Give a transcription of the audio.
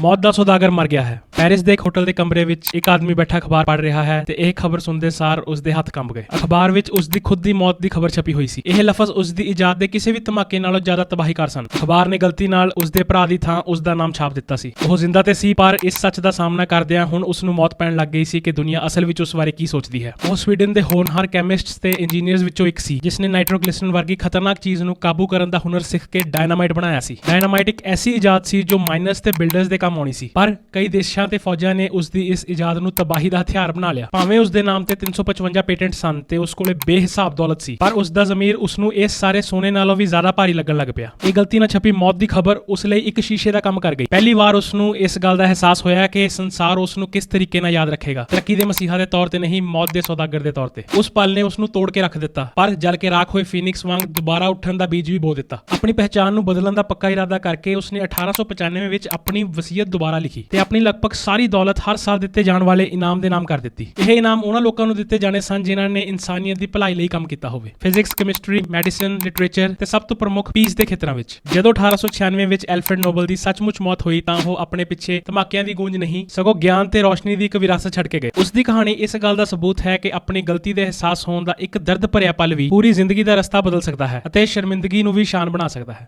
ਮੌਤ ਦਾ ਸੌਦਾਗਰ ਮਰ ਗਿਆ ਹੈ। ਪੈਰਿਸ ਦੇ ਇੱਕ ਹੋਟਲ ਦੇ ਕਮਰੇ ਵਿੱਚ ਇੱਕ ਆਦਮੀ ਬੈਠਾ ਅਖਬਾਰ ਪੜ੍ਹ ਰਿਹਾ ਹੈ ਤੇ ਇਹ ਖਬਰ ਸੁਣਦੇ ਸਾਰ ਉਸ ਦੇ ਹੱਥ ਕੰਬ ਗਏ। ਅਖਬਾਰ ਵਿੱਚ ਉਸ ਦੀ ਖੁਦ ਦੀ ਮੌਤ ਦੀ ਖਬਰ ਛਪੀ ਹੋਈ ਸੀ। ਇਹ ਲਫ਼ਜ਼ ਉਸ ਦੀ ਇਜਾਦ ਦੇ ਕਿਸੇ ਵੀ ਧਮਾਕੇ ਨਾਲੋਂ ਜ਼ਿਆਦਾ ਤਬਾਹੀਕਾਰ ਸਨ। ਅਖਬਾਰ ਨੇ ਗਲਤੀ ਨਾਲ ਉਸ ਦੇ ਭਰਾ ਦੀ ਥਾਂ ਉਸ ਦਾ ਨਾਮ ਛਾਪ ਦਿੱਤਾ ਸੀ। ਉਹ ਜ਼ਿੰਦਾ ਤੇ ਸੀ, ਪਰ ਇਸ ਸੱਚ ਦਾ ਸਾਹਮਣਾ ਕਰਦਿਆਂ ਹੁਣ ਉਸ ਨੂੰ ਮੌਤ ਪੈਣ ਲੱਗ ਗਈ ਸੀ ਕਿ ਦੁਨੀਆ ਅਸਲ ਵਿੱਚ ਉਸ ਬਾਰੇ ਕੀ ਸੋਚਦੀ ਹੈ। ਉਹ ਸਵੀਡਨ ਦੇ ਹੋਣਹਾਰ ਕੈਮਿਸਟਸ ਤੇ ਇੰਜੀਨੀਅਰਸ ਵਿੱਚੋਂ ਇੱਕ ਸੀ, ਜਿਸ ਨੇ ਨਾਈਟ੍ਰੋਗਲਿਸਰਨ ਵਰਗੀ ਖਤਰਨਾਕ ਚੀਜ਼ ਨੂੰ ਕਾਬੂ ਕਰਨ ਦਾ ਹੁਨਰ ਸਿੱਖ ਕੇ ਡਾਇਨਾਮਾਈਟ ਬਣਾਇਆ ਸੀ। ਡਾਇਨਾਮਾਈਟ ਇੱਕ ਐਸੀ ਇਜਾਦ ਸੀ ਜੋ ਮਾਈਨਰਸ ਤੇ ਬਿਲਡਰਸ ਦੇ ਕੰਮ ਆਉਣੀ ਸੀ। ਪਰ ਕਈ ਦੇਸ਼ਾਂ ਤੇ ਫੌਜਾਂ ਨੇ ਉਸ ਦੀ ਇਸ ਇਜਾਦ ਨੂੰ ਤਬਾਹੀ ਦਾ ਹਥਿਆਰ ਬਣਾ ਲਿਆ। ਭਾਵੇਂ ਉਸ ਦੇ ਨਾਮ ਤੇ 355 ਪੇਟੈਂਟ ਸਨ ਤੇ ਉਸ ਕੋਲੇ ਬੇਹਿਸਾਬ ਦੌਲਤ ਸੀ, ਪਰ ਉਸ ਦਾ ਜ਼ਮੀਰ ਉਸ ਨੂੰ ਇਸ ਸਾਰੇ ਸੋਨੇ ਨਾਲੋਂ ਵੀ ਜ਼ਿਆਦਾ ਭਾਰੀ ਲੱਗਣ ਲੱਗ ਪਿਆ। ਇਹ ਗਲਤੀ ਨਾਲ ਛਪੀ ਮੌਤ ਦੀ ਖਬਰ ਉਸ ਲਈ ਇੱਕ ਸ਼ੀਸ਼ੇ ਦਾ ਕੰਮ ਕਰ ਗਈ। ਪਹਿਲੀ ਵਾਰ ਉਸ ਨੂੰ ਇਸ ਗੱਲ ਦਾ ਅਹਿਸਾਸ ਹੋਇਆ ਕਿ ਸੰਸਾਰ ਉਸ ਨੂੰ ਕਿਸ ਤਰੀਕੇ ਨਾਲ ਯਾਦ ਰੱਖੇਗਾ। ਤਰੱਕੀ ਦੇ ਮਸੀਹਾ ਦੇ ਤੌਰ ਤੇ ਨਹੀਂ, ਮੌਤ ਦੇ ਸੌਦਾਗਰ ਦੇ ਤੌਰ ਤੇ। ਉਸ ਪਲ ਨੇ ਉਸ ਨੂੰ ਤੋੜ ਕੇ ਰੱਖ ਦਿੱਤਾ, ਪਰ ਜਲ ਕੇ ਰਾਖ ਹੋਏ ਫੀਨਿਕਸ ਵਾਂਗ ਦੁਬਾਰਾ ਉੱਠਣ ਦਾ ਬੀਜ ਵੀ ਬੋ ਦਿੱਤਾ। ਆਪਣੀ ਪਹਿਚਾਣ ਨੂੰ ਬਦਲਣ ਦਾ ਪੱਕਾ ਇਰਾਦਾ ਕਰਕੇ ਉਸਨੇ 1895 ਵਿੱਚ ਆਪਣੀ ਵਸੀਅਤ ਦੁਬਾਰਾ ਲਿਖੀ ਤੇ ਆਪਣੀ ਲਗਭਗ ਸਾਰੀ ਦੌਲਤ ਹਰ ਸਾਲ ਦਿੱਤੇ ਜਾਣ ਵਾਲੇ ਇਨਾਮ ਦੇ ਨਾਮ ਕਰ ਦਿੱਤੀ। ਇਹ ਇਨਾਮ ਉਹਨਾਂ ਲੋਕਾਂ ਨੂੰ ਦਿੱਤੇ ਜਾਣੇ ਸਨ ਜਿਨ੍ਹਾਂ ਨੇ ਇਨਸਾਨੀਅਤ ਦੀ ਭਲਾਈ ਲਈ ਕੰਮ ਕੀਤਾ ਹੋਵੇ। ਫਿਜ਼ਿਕਸ ਕੈਮਿਸਟਰੀ ਮੈਡੀਸਿਨ ਲਿਟਰੇਚਰ ਤੇ ਸਭ ਤੋਂ ਪ੍ਰਮੁੱਖ ਪੀਸ ਦੇ ਖੇਤਰਾਂ ਵਿੱਚ। ਜਦੋਂ 1896 ਵਿੱਚ ਐਲਫਰਡ ਨੋਬਲ ਦੀ ਸੱਚਮੁੱਚ ਮੌਤ ਹੋਈ ਤਾਂ ਉਹ ਆਪਣੇ ਪਿੱਛੇ ਧਮਾਕਿਆਂ ਦੀ ਗੂੰਜ ਨਹੀਂ, ਸਗੋਂ ਗਿਆਨ ਤੇ ਰੋਸ਼ਨੀ ਦੀ ਇੱਕ ਵਿਰਾਸਤ ਛੱਡ ਕੇ ਗਏ। ਉਸ ਦੀ ਕਹਾਣੀ ਇਸ ਗੱਲ ਦਾ ਸਬੂਤ ਹੈ ਕਿ ਆਪਣੀ ਗਲਤੀ ਦੇ ਅਹਿਸਾਸ ਹੋਣ ਦਾ ਇੱਕ ਦਰਦ ਭਰਿਆ ਪਲ ਵੀ ਪੂਰੀ ਜ਼ਿੰਦਗੀ ਦਾ ਰਸਤਾ ਬਦਲ ਸਕਦਾ ਹੈ ਅਤੇ ਸ਼ਰਮਿੰਦਗੀ ਨੂੰ ਵੀ ਸ਼ਾਨ ਬਣਾ ਸਕਦਾ ਹੈ।